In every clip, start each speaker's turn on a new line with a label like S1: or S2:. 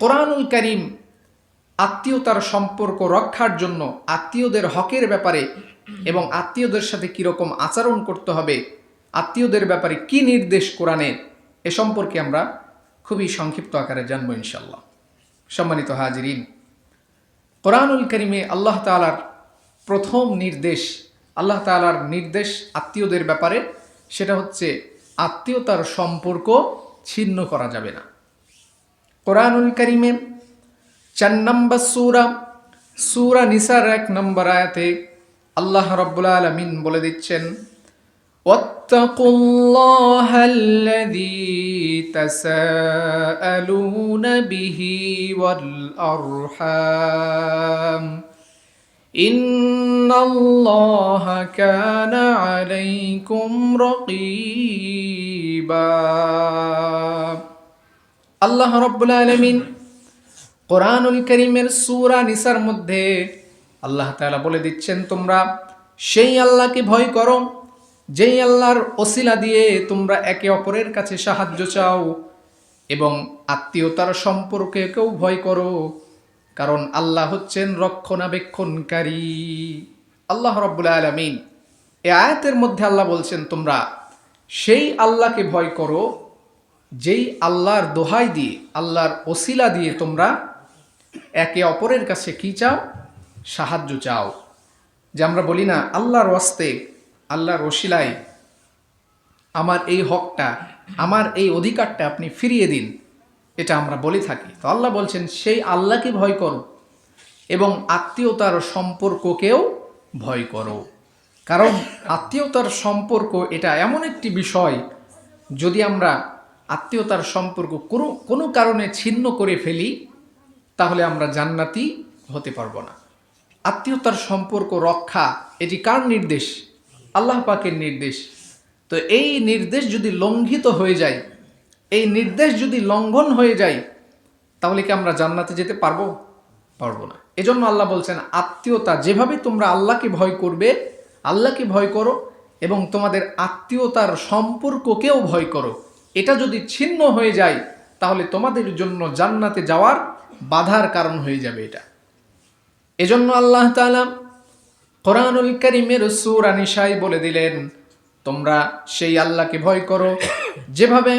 S1: কোরআনুল করিম আত্মীয়তার সম্পর্ক রক্ষার জন্য আত্মীয়দের হকের ব্যাপারে এবং আত্মীয়দের সাথে কীরকম আচরণ করতে হবে, আত্মীয়দের ব্যাপারে কি নির্দেশ কোরআনের এ সম্পর্কে আমরা খুবই সংক্ষিপ্ত আকারে জানব ইনশাল্লাহ সম্মানিত হাজিরিন, কোরআনুল করিমে আল্লাহ তালার প্রথম নির্দেশ, আল্লাহ তালার নির্দেশ আত্মীয়দের ব্যাপারে, সেটা হচ্ছে আত্মীয়তার সম্পর্ক ছিন্ন করা যাবে না। কোরআনুল করিমে চার নম্বর সুরা সুরা নিসার এক নম্বর আয়াতে আল্লাহ রব্বুল আলমিন বলে দিচ্ছেন واتقوا الله الذي تساءلون به والأرحام إن الله كان عليكم رقيبا আল্লাহ রব্বুল আলমিন কোরআনুল করিমের সুরা নিসার মধ্যে আল্লাহ তাআলা বলে দিচ্ছেন, তোমরা সেই আল্লাহকে ভয় করো, যেই আল্লাহর ওসিলা দিয়ে তোমরা একে অপরের কাছে সাহায্য চাও এবং আত্মীয়তার সম্পর্কেকেও ভয় করো, কারণ আল্লাহ হচ্ছেন রক্ষণাবেক্ষণকারী। আল্লাহ রব্বুল আলমিন এ আয়াতের মধ্যে আল্লাহ বলছেন, তোমরা সেই আল্লাহকে ভয় করো যেই আল্লাহর দোহাই দিয়ে, আল্লাহর ওসিলা দিয়ে তোমরা একে অপরের কাছে কি চাও? সাহায্য চাও। যে আমরা বলি না, আল্লাহর ওয়াস্তে, আল্লাহর ওসিলায় আমার এই হকটা, আমার এই অধিকারটা আপনি ফিরিয়ে দিন। এটা আমরা বলে থাকি। তো আল্লাহ বলছেন, সেই আল্লাহকে ভয় করো এবং আত্মীয়তার সম্পর্ককেও ভয় করো। কারণ আত্মীয়তার সম্পর্ক এটা এমন একটি বিষয়, যদি আমরা আত্মীয়তার সম্পর্ক কোনো কোনো কারণে ছিন্ন করে ফেলি, তাহলে আমরা জান্নাতি হতে পারব না। আত্মীয়তার সম্পর্ক রক্ষা, এটি কার নির্দেশ? আল্লাহ পাকের নির্দেশ। তো এই নির্দেশ যদি লঙ্ঘিত হয়ে যায়, এই নির্দেশ যদি লঙ্ঘন হয়ে যায়, তাহলে কি আমরা জান্নাতে যেতে পারব? পারব না। এজন্য আল্লাহ বলছেন, আত্মীয়তা যেভাবে তোমরা আল্লাহকে ভয় করবে, আল্লাহকে ভয় করো এবং তোমাদের আত্মীয়তার সম্পর্ককেও ভয় করো। এটা যদি ছিন্ন হয়ে যায়, তাহলে তোমাদের জন্য জান্নাতে যাওয়ার বাধার কারণ হয়ে যাবে এটা। এজন্য আল্লাহ তাআলা কোরআনুল করিমের সুরা নিশাই বলে দিলেন, তোমরা সেই আল্লাহকে ভয় করো। যেভাবে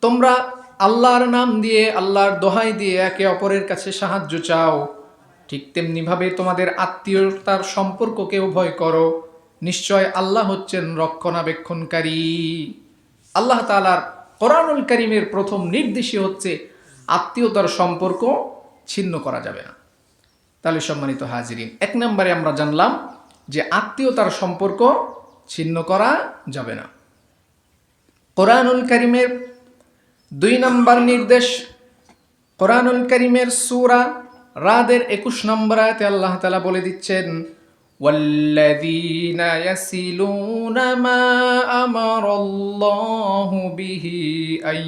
S1: তোমরা আল্লাহর নাম দিয়ে, আল্লাহর দোহাই দিয়ে একে অপরের কাছে সাহায্য চাও, ঠিক তেমনিভাবে তোমাদের আত্মীয়তার সম্পর্ককেও ভয় করো। নিশ্চয় আল্লাহ হচ্ছেন রক্ষণাবেক্ষণকারী। আল্লাহ তালার কোরআনুল করিমের প্রথম নির্দেশই হচ্ছে আত্মীয়তার সম্পর্ক ছিন্ন করা যাবে না। তাহলে সম্মানিত হাজিরিন, এক নম্বরে আমরা জানলাম যে আত্মীয়তার সম্পর্ক ছিন্ন করা যাবে না। কোরআনুল করিমের দুই নম্বর নির্দেশ, কোরআনুল করিমের সুরা রাদের একুশ নম্বর আয়তে আল্লাহ তালা বলে দিচ্ছেন والذين يسلون ما أمر الله به أن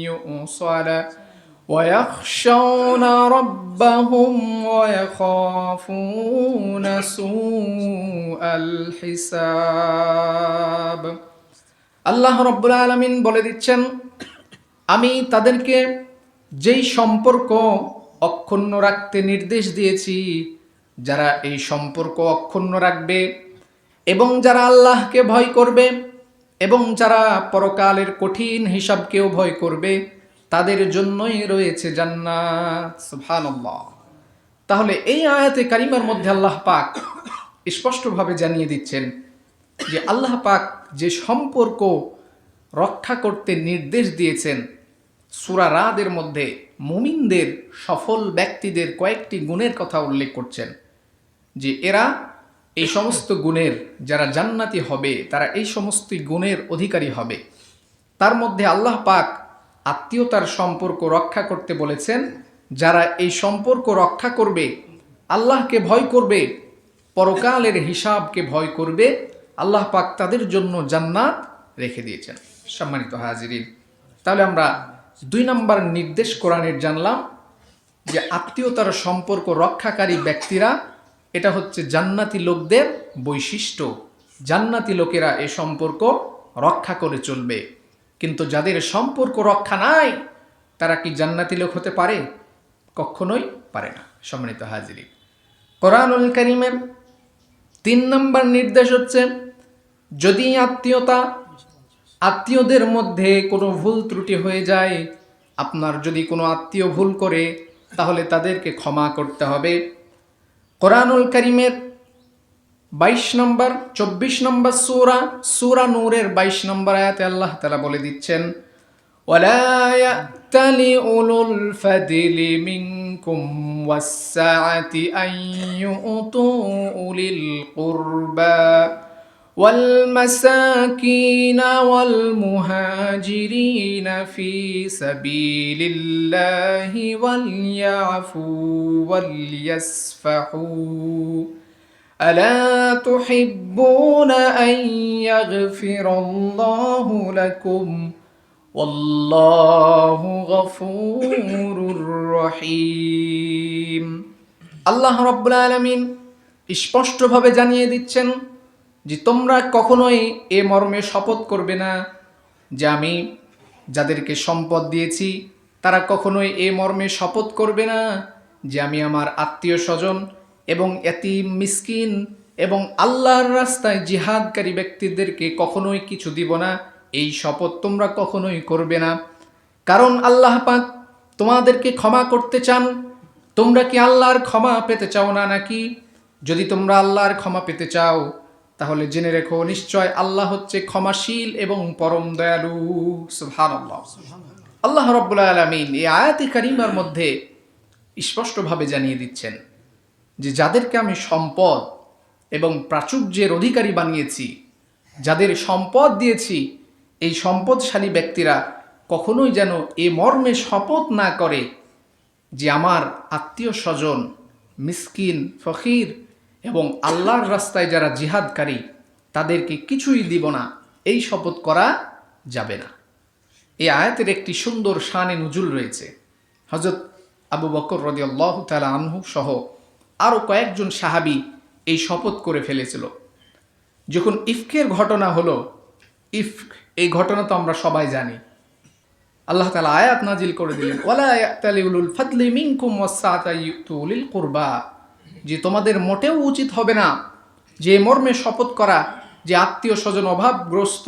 S1: يؤصل ويخشون ربهم ويخافون سوء الحساب আল্লাহ রব্বুল আলমিন বলে দিচ্ছেন আমি তাদেরকে যেই সম্পর্ক অক্ষুণ্ণ রাখতে নির্দেশ দিয়েছি যারা এই সম্পর্ক অক্ষুণ্ণ রাখবে এবং যারা আল্লাহকে ভয় করবে এবং যারা পরকালের কঠিন হিসাবকেও ভয় করবে, তাদের জন্যই রয়েছে জান্নাত। তাহলে এই আয়াতে কারিমার মধ্যে আল্লাহ পাক স্পষ্টভাবে জানিয়ে দিচ্ছেন যে আল্লাহ পাক যে সম্পর্ক রক্ষা করতে নির্দেশ দিয়েছেন, সুরা রাদের মধ্যে মুমিনদের সফল ব্যক্তিদের কয়েকটি গুণের কথা উল্লেখ করছেন। যে এরা এই সমস্ত গুণের যারা জান্নাতি হবে, তারা এই সমস্ত গুণের অধিকারী হবে। তার মধ্যে আল্লাহ পাক আত্মীয়তার সম্পর্ক রক্ষা করতে বলেছেন, যারা এই সম্পর্ক রক্ষা করবে, আল্লাহকে ভয় করবে, পরকালের হিসাবকে ভয় করবে, আল্লাহ পাক তাদের জন্য জান্নাত রেখে দিয়েছেন। সম্মানিত হাজিরিন, তাহলে আমরা দুই নম্বর নির্দেশ কোরআনের জানলাম যে আত্মীয়তার সম্পর্ক রক্ষাকারী ব্যক্তিরা এটা হচ্ছে জান্নাতি লোকদের বৈশিষ্ট্য। জান্নাতি লোকেরা এ সম্পর্ক রক্ষা করে চলবে। কিন্তু যাদের সম্পর্ক রক্ষা নাই, তারা কি জান্নাতি লোক হতে পারে? কখনোই পারে না, সম্মানিত হাজিরি কোরআনুল করিমের তিন নম্বর নির্দেশ হচ্ছে, যদি আত্মীয়তা আত্মীয়দের মধ্যে কোনো ভুল ত্রুটি হয়ে যায়, আপনার যদি কোনো আত্মীয় ভুল করে, তাহলে তাদেরকে ক্ষমা করতে হবে। কোরআনুল করিমের বাইশ নম্বর চব্বিশ নম্বর সুরা সুরা নূরের বাইশ নম্বর আয়াতে আল্লাহ তালা বলে দিচ্ছেন ولا يأتل أولو الفضل منكم والسعة أن يؤتوا أولي القربى والمساكين والمهاجرين في سبيل الله وليعفوا وليصفحوا ألا تحبون أن يغفر الله لكم والله غفور رحيم আল্লাহ রব্বুল আলমিন স্পষ্টভাবে জানিয়ে দিচ্ছেন যে তোমরা কখনোই এ মর্মে শপথ করবে না যে আমি যাদেরকে সম্পদ দিয়েছি, তারা কখনোই এ মর্মে শপথ করবে না যে আমি আমার আত্মীয় স্বজন এবং এতিম মিসকিন এবং আল্লাহর রাস্তায় জিহাদকারী ব্যক্তিদেরকে কখনোই কিছু দিব না। এই শপথ তোমরা কখনোই করবে না। কারণ আল্লাহ পাক তোমাদেরকে ক্ষমা করতে চান। তোমরা কি আল্লাহর ক্ষমা পেতে চাও না নাকি? যদি তোমরা আল্লাহর ক্ষমা পেতে চাও তাহলে জেনে রেখো, নিশ্চয় আল্লাহ হচ্ছে ক্ষমাশীল এবং পরম দয়ালু। সুবহানাল্লাহ। আল্লাহ রব্বুল আলমিন এই আয়াতি কারিমার মধ্যে স্পষ্টভাবে জানিয়ে দিচ্ছেন যে যাদেরকে আমি সম্পদ এবং প্রাচুর্যের অধিকারী বানিয়েছি, যাদের সম্পদ দিয়েছি, এই সম্পদশালী ব্যক্তিরা কখনোই যেন এ মর্মে শপথ না করে যে আমার আত্মীয় স্বজন, মিসকিন, ফকির এবং আল্লাহর রাস্তায় যারা জিহাদকারী, তাদেরকে কিছুই দিব না। এই শপথ করা যাবে না। এই আয়াতের একটি সুন্দর শানে নজুল রয়েছে। হজরত আবু বকর রদিয়াল্লাহ তালা আনহু সহ আরও কয়েকজন সাহাবি এই শপথ করে ফেলেছিল। যখন ইফকের ঘটনা হলো, ইফক, এই ঘটনা তো আমরা সবাই জানি। আল্লাহ তালা আয়াত নাজিল করে দিলেন, ওয়ালা ইয়াতালিউল ফাদলি মিনকুম ওয়াসাতা ইউতুলিল কুরবা। তোমাদের মোটেও উচিত হবে না যে মর্মে শপথ করা, যে আত্মীয় স্বজন অভাবগ্রস্ত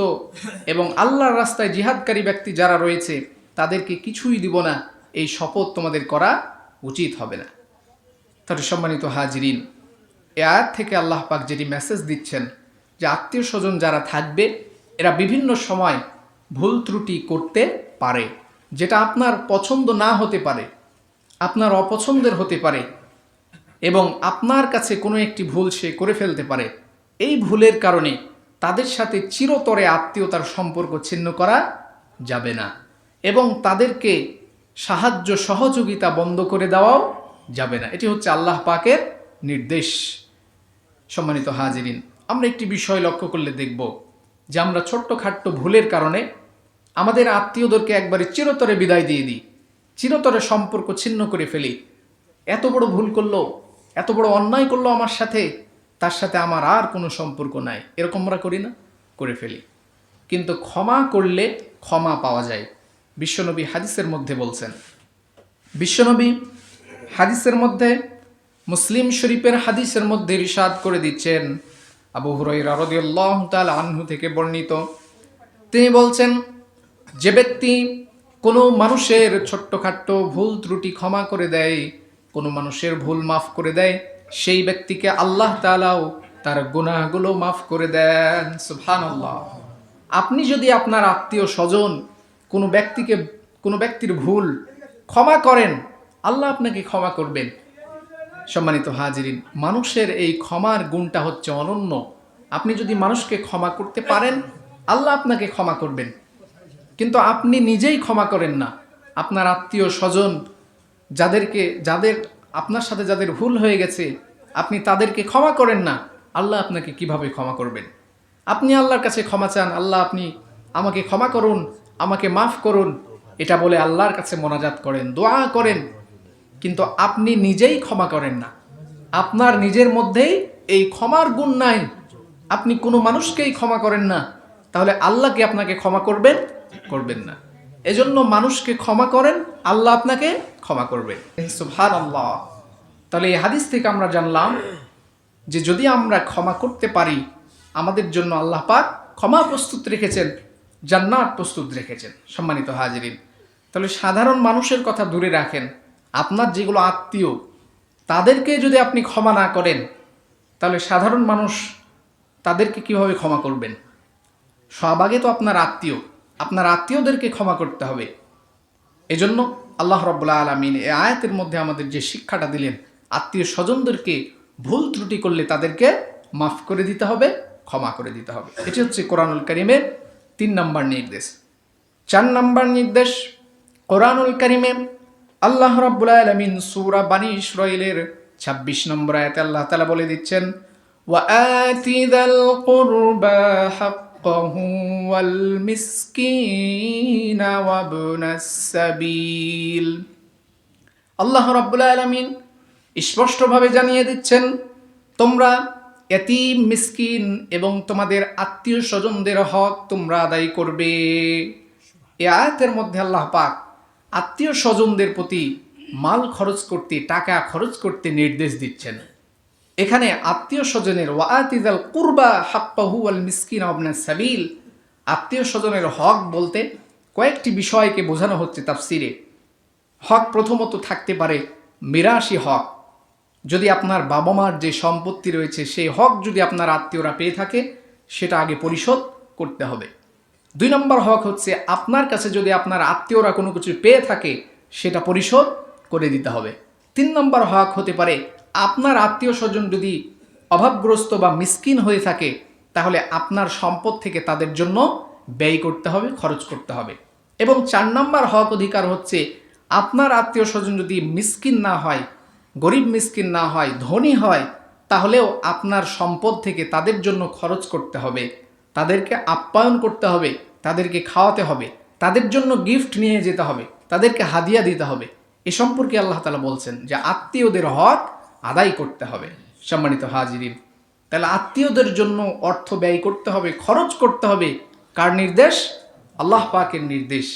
S1: এবং আল্লাহর রাস্তায় জিহাদকারী ব্যক্তি যারা রয়েছে, তাদেরকে কিছুই দিব না। এই শপথ তোমাদের করা উচিত হবে না। তার সম্মানিত হাজিরিন, এ আয়াত থেকে আল্লাহ পাক যেটি মেসেজ দিচ্ছেন যে আত্মীয় স্বজন যারা থাকবে, এরা বিভিন্ন সময় ভুল ত্রুটি করতে পারে, যেটা আপনার পছন্দ না হতে পারে, আপনার অপছন্দের হতে পারে এবং আপনার কাছে কোনো একটি ভুল সে করে ফেলতে পারে। এই ভুলের কারণে তাদের সাথে চিরতরে আত্মীয়তার সম্পর্ক ছিন্ন করা যাবে না এবং তাদেরকে সাহায্য সহযোগিতা বন্ধ করে দেওয়াও যাবে না। এটি হচ্ছে আল্লাহ পাকের নির্দেশ। সম্মানিত হাজিরিন, আমরা একটি বিষয় লক্ষ্য করলে দেখব যে আমরা ছোট্টখাট্ট ভুলের কারণে আমাদের আত্মীয়দেরকে একবারে চিরতরে বিদায় দিয়ে দিই, চিরতরে সম্পর্ক ছিন্ন করে ফেলি। এত বড় ভুল করল এত বড় অন্যায় করল আমার সাথে, তার সাথে আমার আর কোনো সম্পর্ক নাই। এরকম আমরা করি না, করে ফেলি। কিন্তু ক্ষমা করলে ক্ষমা পাওয়া যায়। বিশ্বনবী হাদিসের মধ্যে বলছেন, বিশ্বনবী হাদিসের মধ্যে, মুসলিম শরীফের হাদিসের মধ্যে রিশাদ করে দিচ্ছেন। আবু হুরাইরা রাদিয়াল্লাহু তাআলা আনহু থেকে বর্ণিত। তিনি বলছেন, যে ব্যক্তি কোনো মানুষের ছোট্টখাট্ট ভুল ত্রুটি ক্ষমা করে দেয় কোনো মানুষের ভুল মাফ করে দেয়, সেই ব্যক্তিকে আল্লাহ তাআলাও তার গুনাহগুলো মাফ করে দেন। সুবহানাল্লাহ। আপনি যদি আপনার আত্মীয় স্বজন কোনো ব্যক্তিকে, কোনো ব্যক্তির ভুল ক্ষমা করেন, আল্লাহ আপনাকে ক্ষমা করবেন। সম্মানিত হাজিরিন, মানুষের এই ক্ষমার গুণটা হচ্ছে অনন্য। আপনি যদি মানুষকে ক্ষমা করতে পারেন, আল্লাহ আপনাকে ক্ষমা করবেন। কিন্তু আপনি নিজেই ক্ষমা করেন না। আপনার আত্মীয় স্বজন যাদেরকে, যাদের আপনার সাথে যাদের ভুল হয়ে গেছে, আপনি তাদেরকে ক্ষমা করেন না। আল্লাহ আপনাকে কীভাবে ক্ষমা করবেন? আপনি আল্লাহর কাছে ক্ষমা চান, আল্লাহ আপনি আমাকে ক্ষমা করুন, আমাকে মাফ করুন। এটা বলে আল্লাহর কাছে মোনাজাত করেন, দোয়া করেন। কিন্তু আপনি নিজেই ক্ষমা করেন না। আপনার নিজের মধ্যেই এই ক্ষমার গুণ নাই। আপনি কোনো মানুষকেই ক্ষমা করেন না। তাহলে আল্লাহকে আপনাকে ক্ষমা করবেন? করবেন না। এজন্য মানুষকে ক্ষমা করেন, আল্লাহ আপনাকে ক্ষমা করবে। সুবহান আল্লাহ তাহলে এই হাদিস থেকে আমরা জানলাম যে যদি আমরা ক্ষমা করতে পারি, আমাদের জন্য আল্লাহ পাক ক্ষমা প্রস্তুত রেখেছেন, জান্নাত প্রস্তুত রেখেছেন, সম্মানিত হাজিরিন। তাহলে সাধারণ মানুষের কথা দূরে রাখেন, আপনার যেগুলো আত্মীয়, তাদেরকে যদি আপনি ক্ষমা না করেন, তাহলে সাধারণ মানুষ তাদেরকে কীভাবে ক্ষমা করবেন? সবাগে তো আপনার আত্মীয় আপনার আত্মীয়দেরকে ক্ষমা করতে হবে এজন্য আল্লাহ রব্বুল্লা আলমিন এই আয়াতের মধ্যে আমাদের যে শিক্ষাটা দিলেন আত্মীয় স্বজনদেরকে ভুল ত্রুটি করলে তাদেরকে মাফ করে দিতে হবে ক্ষমা করে দিতে হবে এটি হচ্ছে কোরআনুল করিমের তিন নম্বর নির্দেশ চার নম্বর নির্দেশ কোরআনুল করিমে আল্লাহ রব্বুল আলমিন সুরা বানী ইসরাইলের ছাব্বিশ নম্বর আয়াতে আল্লাহ তালা বলে দিচ্ছেন وآت ذا القربى حقه والمسكين وابن السبيل আল্লাহ রাব্বুল আলামিন স্পষ্টভাবে জানিয়ে দিচ্ছেন তোমরা এতিম মিসকিন এবং তোমাদের আত্মীয় স্বজনদের হক তোমরা আদায় করবে এ আয়াতের মধ্যে আল্লাহ পাক আত্মীয় স্বজনদের প্রতি মাল খরচ করতে টাকা খরচ করতে নির্দেশ দিচ্ছেন এখানে আত্মীয় স্বজনের ওয়াতিদাল কুরবা হাক্কাহু আল মিসকিন আবনা সাবিল। আত্মীয় স্বজনের হক বলতে কয়েকটি বিষয়কে বোঝানো হচ্ছে তাফসিরে। হক প্রথমত থাকতে পারে মিরাশি হক। যদি আপনার বাবা মার যে সম্পত্তি রয়েছে, সেই হক যদি আপনার আত্মীয়রা পেয়ে থাকে, সেটা আগে পরিশোধ করতে হবে। দুই নম্বর হক হচ্ছে আপনার কাছে যদি আপনার আত্মীয়রা কোনো কিছু পেয়ে থাকে, সেটা পরিশোধ করে দিতে হবে। তিন নম্বর হক হতে পারে আপনার আত্মীয় স্বজন যদি অভাবগ্রস্ত বা মিসকিন হয়ে থাকে, তাহলে আপনার সম্পদ থেকে তাদের জন্য ব্যয় করতে হবে, খরচ করতে হবে। এবং চার নম্বর হক অধিকার হচ্ছে, আপনার আত্মীয় স্বজন যদি মিসকিন না হয়, গরিব মিসকিন না হয়, ধনী হয়, তাহলেও আপনার সম্পদ থেকে তাদের জন্য খরচ করতে হবে। তাদেরকে আপ্যায়ন করতে হবে, তাদেরকে খাওয়াতে হবে, তাদের জন্য গিফট নিয়ে যেতে হবে, তাদেরকে হাদিয়া দিতে হবে। এ সম্পর্কে আল্লাহ তালা বলছেন যে, আত্মীয়দের হক আদায় করতে হবে, সম্মানিত হাজিরিন। তাহলে আত্মীয়দের জন্য অর্থ ব্যয় করতে হবে, খরচ করতে হবে। কার নির্দেশ? আল্লাহ পাকের নির্দেশ।